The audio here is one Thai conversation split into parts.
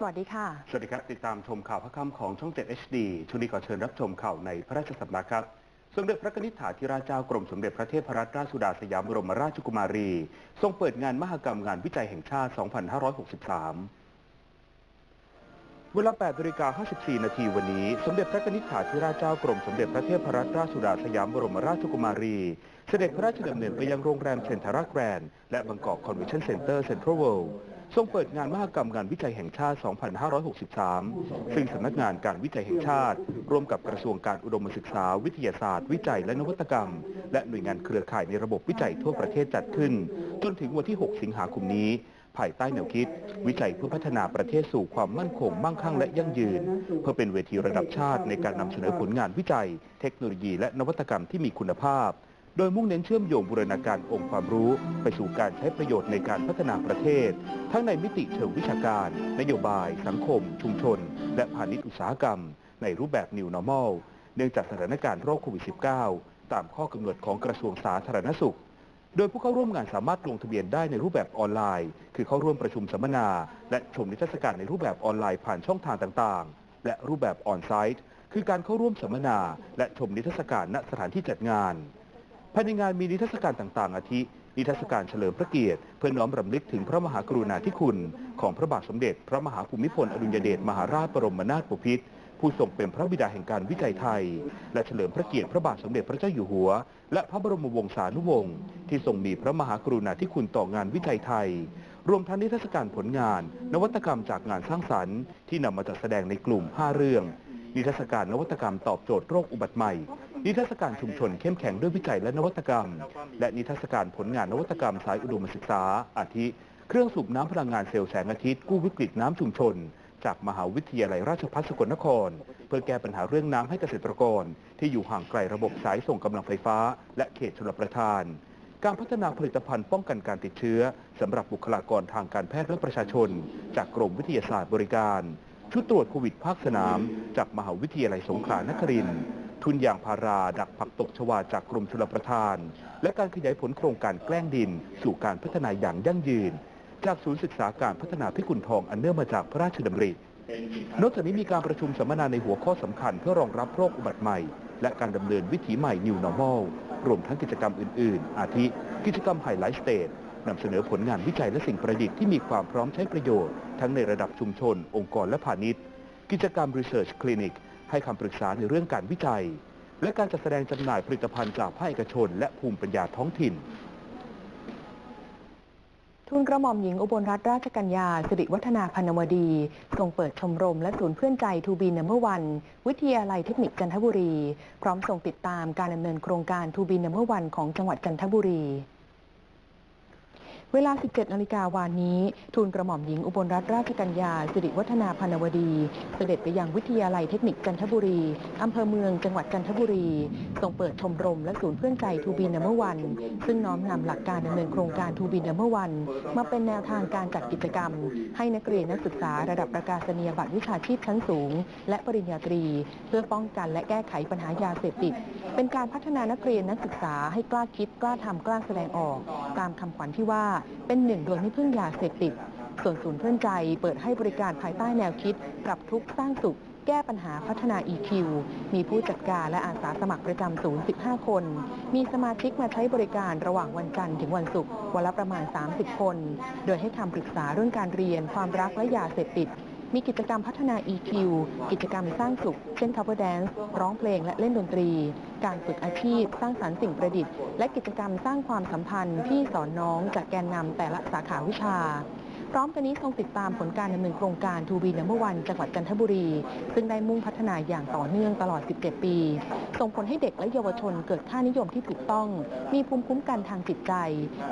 สวัสดีค่ะ สวัสดีครับ ติดตามชมข่าวพระค่ำของช่อง 7 HD ช่วงนี้ขอเชิญรับชมข่าวในพระราชสำนักครับสมเด็จพระนิธิถาธิราชเจ้ากรมสมเด็จพระเทพรัตนราชสุดาสยามบรมราชกุมารี ทรงเปิดงานมหกรรมงานวิจัยแห่งชาติ 2563 เวลา8นาฬิกา54 นาทีวันนี้ สมเด็จพระนิธิถาธิราชเจ้ากรม สมเด็จพระเทพรัตนราชสุดาสยามบรมราชกุมารี เสด็จพระราชดำเนินไปยังโรงแรมเซนทาราแกรนด์และบางกอกคอนเวนชั่นเซ็นเตอร์เซ็นทรัลเวิลด์ทรงเปิดงานมหกรรมงานวิจัยแห่งชาติ 2563 ซึ่งสำนักงานการวิจัยแห่งชาติ ร่วมกับกระทรวงการอุดมศึกษา วิทยาศาสตร์ วิจัยและนวัตกรรม และหน่วยงานเครือข่ายในระบบวิจัยทั่วประเทศจัดขึ้น จนถึงวันที่ 6 สิงหาคมนี้ ภายใต้แนวคิด วิจัยเพื่อพัฒนาประเทศสู่ความมั่นคงมั่งคั่งและยั่งยืน เพื่อเป็นเวทีระดับชาติในการนำเสนอผลงานวิจัย เทคโนโลยีและนวัตกรรมที่มีคุณภาพ โดยมุ่งเน้นเชื่อมโยงบูรณาการองค์ความรู้ ไปสู่การใช้ประโยชน์ในการพัฒนาประเทศ ทั้งในมิติเชิงวิชาการ นโยบาย สังคม ชุมชน และพาณิชย์อุตสาหกรรม ในรูปแบบ New Normal เนื่องจากสถานการณ์โรคโควิด -19 ตามข้อกำหนดของกระทรวงสาธารณสุข โดยผู้เข้าร่วมงานสามารถลงทะเบียนได้ในรูปแบบออนไลน์ คือเข้าร่วมประชุมสัมมนา และชมนิทรรศการในรูปแบบออนไลน์ผ่านช่องทางต่างๆ และรูปแบบออนไซต์ คือการเข้าร่วมสัมมนา และชมนิทรรศการณสถานที่จัดงาน ภายในงานมีนิทรรศการต่างๆ อาทิ นิทรรศการเฉลิมพระเกียรติ เพื่อน้อมรำลึกถึงพระมหากรุณาธิคุณ ของพระบาทสมเด็จ พระมหาภูมิพลอดุลยเดชมหาราชบรมนาถบพิตร ผู้ทรงเป็นพระบิดาแห่งการวิจัยไทย และเฉลิมพระเกียรติพระบาทสมเด็จพระเจ้าอยู่หัว และพระบรมวงศานุวงศ์ที่ทรงมีพระมหากรุณาธิคุณต่องานวิจัยไทย รวมทั้งนิทรรศการผลงาน นวัตกรรมจากงานสร้างสรรค์ ที่นำมาจัดแสดงในกลุ่ม 5 เรื่อง นิทรรศการนวัตกรรมตอบโจทย์โรคอุบัติใหม่ นิทรรศการชุมชนเข้มแข็งด้วยวิจัยและนวัตกรรม และนิทรรศการผลงานนวัตกรรมสายอุดมศึกษา อาทิ เครื่องสูบน้ำพลังงานเซลล์แสงอาทิตย์กู้วิกฤตน้ำชุมชน จากมหาวิทยาลัยราชภัฏสกลนคร เพื่อแก้ปัญหาเรื่องน้ำให้เกษตรกร ที่อยู่ห่างไกลระบบสายส่งกำลังไฟฟ้า และเขตชลประทาน การพัฒนาผลิตภัณฑ์ป้องกันการติดเชื้อสำหรับบุคลากรทางการแพทย์และประชาชน จากกรมวิทยาศาสตร์บริการ ชุดตรวจโควิดภาคสนาม จากมหาวิทยาลัยสงขลานครินทร์ทุนยางพาราดักผักตบชวาจากกรมชลประทาน และการขยายผลโครงการแกล้งดิน สู่การพัฒนาอย่างยั่งยืน จากศูนย์ศึกษาการพัฒนาพิกุลทองอันเนื่องมาจากพระราชดำริ นอกจากนี้มีการประชุมสัมมนาในหัวข้อสำคัญเพื่อรองรับโรคอุบัติใหม่ และการดำเนินวิถีใหม่ New Normal รวมทั้งกิจกรรมอื่น ๆ อาทิ กิจกรรมไฮไลท์สเตทนำเสนอผลงานวิจัยและสิ่งประดิษฐ์ที่มีความพร้อมใช้ประโยชน์ ทั้งในระดับชุมชน องค์กรและพาณิชย์ กิจกรรม Research Clinic ให้คำปรึกษาในเรื่องการวิจัย และการจัดแสดงจำหน่ายผลิตภัณฑ์จากภาคเอกชน และภูมิปัญญาท้องถิ่น ทุนกระหม่อมหญิงอุบลรัตนราชกัญญาสิริวัฒนาพันวดีทรงเปิดชมรมและศูนย์เพื่อนใจทูบีนัมเบอร์วันวิทยาลัยเทคนิคจันทบุรี พร้อมส่งติดตามการดำเนินโครงการทูบีนัมเบอร์วันของจังหวัดจันทบุรี เวลา 17 นาฬิกาวานนี้ ทูลกระหม่อมหญิงอุบลรัตนราชกัญญา สิริวัฒนาพันวดี เสด็จไปยังวิทยาลัยเทคนิคจันทบุรี อำเภอเมืองจังหวัดจันทบุรีทรงเปิดชมรมและศูนย์เพื่อนใจทูบีนัมเบอร์วัน ซึ่งน้อมนำหลักการดำเนินโครงการทูบีนัมเบอร์วัน มาเป็นแนวทางการจัดกิจกรรม ให้นักเรียนนักศึกษาระดับประกาศนียบัตรวิชาชีพชั้นสูง และปริญญาตรี เพื่อป้องกันและแก้ไขปัญหายาเสพติด เป็นการพัฒนานักเรียนนักศึกษาให้กล้าคิดกล้าทำกล้าแสดงออก ตามคำขวัญที่ว่าเป็นหนึ่งโดยไม่พึ่งยาเสพติด ส่วนศูนย์เพื่อนใจเปิดให้บริการภายใต้แนวคิด ปรับทุกข์สร้างสุข แก้ปัญหาพัฒนา EQ มีผู้จัดการและอาสาสมัครประจำศูนย์ 15 คน มีสมาชิกมาใช้บริการระหว่างวันจันทร์ถึงวันศุกร์วันละประมาณ 30 คน โดยให้คำปรึกษาเรื่องการเรียน ความรักและยาเสพติด มีกิจกรรมพัฒนา EQ กิจกรรมสร้างสุข เช่น cover dance ร้องเพลงและเล่นดนตรี การฝึกอาชีพ สร้างสรรค์สิ่งประดิษฐ์ และกิจกรรมสร้างความสัมพันธ์พี่สอนน้องจากแกนนำแต่ละสาขาวิชา พร้อมกันนี้ทรงติดตามผลการดำเนินโครงการทูบีนัมเบอร์วันจังหวัดจันทบุรี ซึ่งได้มุ่งพัฒนาอย่างต่อเนื่องตลอด 17 ปี ส่งผลให้เด็กและเยาวชนเกิดค่านิยมที่ถูกต้อง มีภูมิคุ้มกันทางจิตใจ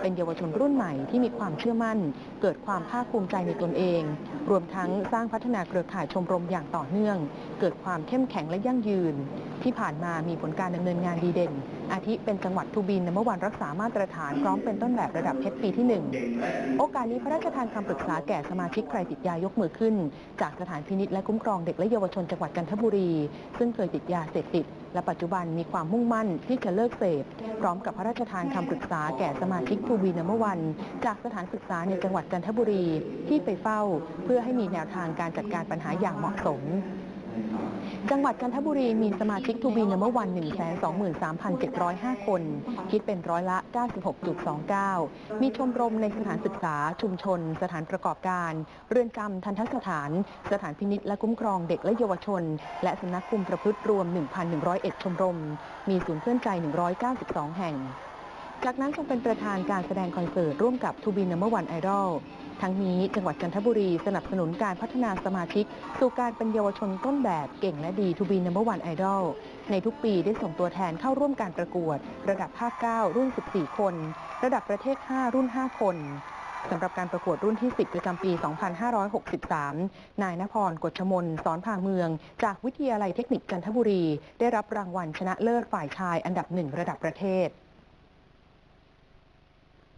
เป็นเยาวชนรุ่นใหม่ที่มีความเชื่อมั่น เกิดความภาคภูมิใจในตนเอง รวมทั้งสร้างพัฒนาเครือข่ายชมรมอย่างต่อเนื่อง เกิดความเข้มแข็งและยั่งยืน ที่ผ่านมามีผลการดำเนินงานดีเด่น อาทิเป็นจังหวัดทูบินในเมื่อวันรักษามาตรฐานพร้อมเป็นต้นแบบระดับเพชรปีที่ 1 โอกาสนี้พระราชทานคำปรึกษาแก่สมาชิกใครติดยายกมือขึ้น จากสถานพินิจและคุ้มครองเด็กและเยาวชนจังหวัดจันทบุรี ซึ่งเคยติดยาเสพติดและปัจจุบันมีความมุ่งมั่นที่จะเลิกเสพ พร้อมกับพระราชทานคำปรึกษาแก่สมาชิกทูบีนเมื่อวัน จากสถานศึกษาในจังหวัดจันทบุรีที่ไปเฝ้า เพื่อให้มีแนวทางการจัดการปัญหาอย่างเหมาะสม จังหวัดจันทบุรีมีสมาชิกทูบีนัมเบอร์วัน 123,705 คน คิดเป็นร้อยละ 96.29 มีชมรมในสถานศึกษา ชุมชน สถานประกอบการ เรือนจำทันทสถาน สถานพินิจและคุ้มครองเด็กและเยาวชน และสำนักคุมประพฤติรวม 1,101 ชมรม มีศูนย์เพื่อนใจ 192 แห่ง จากนั้นทรงเป็นประธานการแสดงคอนเสิร์ตร่วมกับทูบีนัมเบอร์วันไอดอล ทั้งนี้จังหวัดจันทบุรีสนับสนุนการพัฒนาสมาชิก สู่การเป็นเยาวชนต้นแบบเก่งและดีทูบีนัมเบอร์วันไอดอลในทุกปีได้ส่งตัวแทนเข้าร่วมการประกวด ระดับภาค 9 รุ่น 14 คน ระดับประเทศ 5 รุ่น 5 คนสำหรับการประกวดรุ่นที่ 10 ประจำปี 2563 นายนพรกฎชมน สอนพาเมือง จากวิทยาลัยเทคนิคจันทบุรี ได้รับรางวัลชนะเลิศฝ่ายชายอันดับหนึ่งระดับประเทศ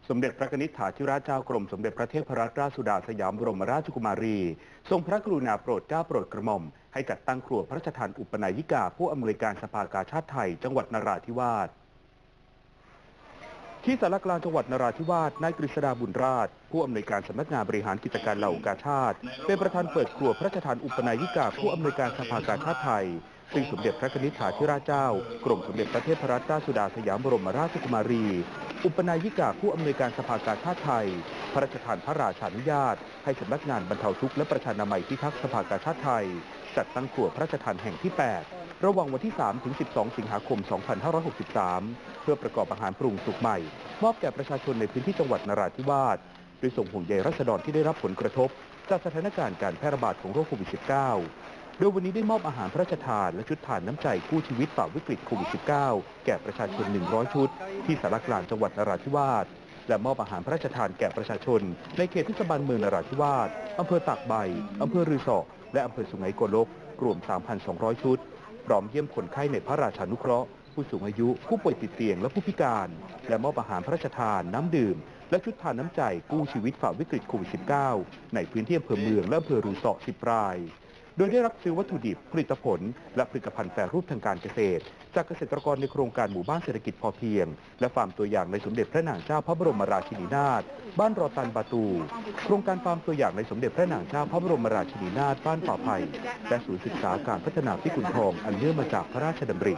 สมเด็จพระนิษฐาธิราชเจ้ากรมสมเด็จพระเทพรัตนราชสุดาสยามบรมราชกุมารี ทรงพระกรุณาโปรดเกล้าโปรดกระหม่อม ให้จัดตั้งครัวพระราชทานอุปนายิกา ผู้อำนวยการสภากาชาติไทย จังหวัดนราธิวาสที่สารกลางจังหวัดนราธิวาสนายกฤษดาบุญราช ผู้อำนวยการสำนักงานบริหารกิจการเหล่ากาชาติ เป็นประธานเปิดครัวพระราชทานอุปนายิกา ผู้อำนวยการสภากาชาติไทย ซึ่งสมเด็จพระนิษฐาธิราชเจ้ากรมสมเด็จพระเทพรัตนราชสุดาสยามบรมราชกุมารี อุปนายิกาผู้อำนวยการสภากาชาติไทย พระราชทานพระราชานุญาต ให้สำนักงานบรรเทาทุกข์และประชานามัยพิทักษ์สภากาชาติไทย จัดตั้งครัวพระราชทานแห่งที่ 8 ระหว่างวันที่ 3 ถึง 12 สิงหาคม 2563 เพื่อประกอบอาหารปรุงสุกใหม่ มอบแก่ประชาชนในพื้นที่จังหวัดนราธิวาสโดยส่งห่วงใยรัษฎรที่ได้รับผลกระทบจากสถานการณ์การแพร่ระบาดของโรคโควิด -19 โดยวันนี้ได้มอบอาหารพระราชทานและชุดทานน้ำใจกู้ชีวิตฝ่าวิกฤตโควิด -19 แก่ประชาชน 100 ชุด ที่สารกลางจังหวัดนราธิวาสและมอบอาหารพระราชทานแก่ประชาชน ในเขตเทศบาลเมืองนราธิวาสอำเภอตากใบอำเภอรือสอและอำเภอสุไหงโกลกรวม 3,200 ชุด พร้อมเยี่ยมคนไข้ในพระราชานุเคราะห์ ผู้สูงอายุ ผู้ป่วยติดเตียงและผู้พิการ และมอบอาหารพระราชทาน น้ำดื่ม และชุดทานน้ำใจกู้ชีวิตฝ่าวิกฤตโควิด -19 ในพื้นที่อำเภอเมืองและอำเภอรือสอ10 ราย โดยได้รับซื้อวัตถุดิบผลิตผล และผลิตภัณฑ์แปรรูปทางการเกษตร จากเกษตรกรในโครงการหมู่บ้านเศรษฐกิจพอเพียง และฟาร์มตัวอย่างในสมเด็จพระนางเจ้าพระบรมราชินีนาถบ้านรอตันบาตู โครงการฟาร์มตัวอย่างในสมเด็จพระนางเจ้าพระบรมราชินีนาถบ้านป่าไผ่และศูนย์ศึกษาการพัฒนาพิกุลทองอันเนื่องมาจากพระราชดำริ